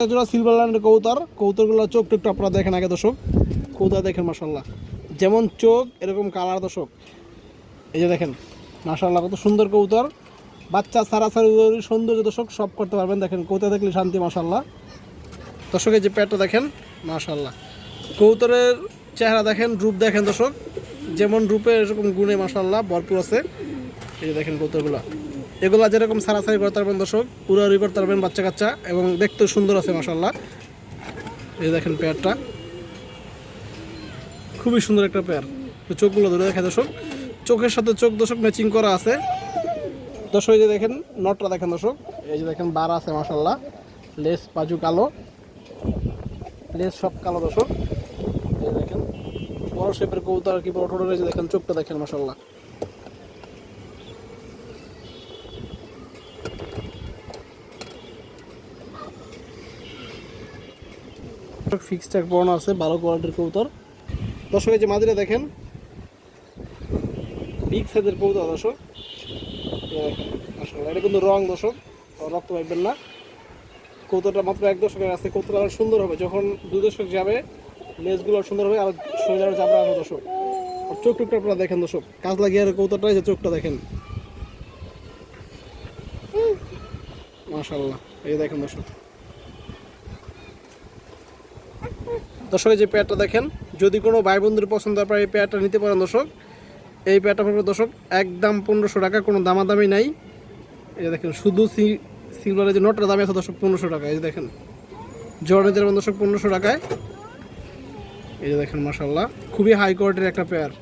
জোড়া সিলভার লাইনের কৌতার কৌতারগুলো চোখ টোকটা আপনারা দেখেন আগে দর্শক। কৌতা দেখেন মাসাল্লাহ যেমন চোখ, এরকম কালার দর্শক। এই যে দেখেন মাসাল্লাহ কত সুন্দর কৌতার বাচ্চা সারাসারি সৌন্দর্য দর্শক, সব করতে পারবেন। দেখেন কৌতা দেখলে শান্তি মাসাল্লাহ দর্শকের যে পেটটা দেখেন মাশাল্লাহ কৌতরের চেহারা দেখেন, রূপ দেখেন দর্শক। যেমন রূপে এরকম গুণে মাশাল্লাহ ভরপুর আছে। এই যে দেখেন কৌতরগুলা এগুলা যেরকম সারাসারি করতে পারবেন দর্শক উড়াউড়ি করতে পারবেন বাচ্চা কাচ্চা এবং দেখতেও সুন্দর আছে মাশাল্লাহ এই দেখেন পেয়ারটা। খুবই সুন্দর একটা পেয়ার। চোখগুলো ধরে দেখে দর্শক। চোখের সাথে চোখ দর্শক ম্যাচিং করা আছে। দর্শক, এই যে দেখেন নটটা দেখেন দর্শক। এই যে দেখেন, বার আছে মাশাল্লাহ লেস পাজু কালো। লেস সব কালো দর্শক। এই দেখেন, বড় শেপের কবুতর কি, বড় যে দেখেন, চোখটা দেখেন মাসাল্লাহ ফিক্সড ট্যাগ পড়ানো আছে ভালো কোয়ালিটির কবুতর। দর্শক এই যে মাদিরা দেখেন বিগ সাইজের কবুতর দর্শক। দেখেন এটা কিন্তু রং দর্শক রক্ত পাইবেন না। কৌতোটা মাত্র এক দশকের আছে কৌতোটা আরও সুন্দর হবে। যখন দু দশক যাবে লেজগুলো সুন্দর হবে আর শরীর আরও চাপড়া হবে দর্শক। আর চোখ টুকটা আপনারা দেখেন দর্শক কাজ লাগিয়ে আর কৌতোটা যে চোখটা দেখেন। মাশাল্লাহ এই দেখেন দর্শক। দর্শক যে পেয়ারটা দেখেন, যদি কোনো ভাই বন্ধুর পছন্দ, আপনারা এই পেয়ারটা নিতে পারেন দর্শক। এই পেয়ারটা পড়বে দর্শক, একদম পনেরোশো টাকা, কোনো দামাদামি নাই। যে দেখেন, শুধু সিলভারের যে নোটটা, দামে আছে দর্শক পনেরোশো টাকা, এই যে দেখেন। যেরকম দর্শক পনেরোশো টাকায়। এই যে দেখেন মাসাল্লাহ খুবই হাই কোয়ালিটির একটা পেয়ার।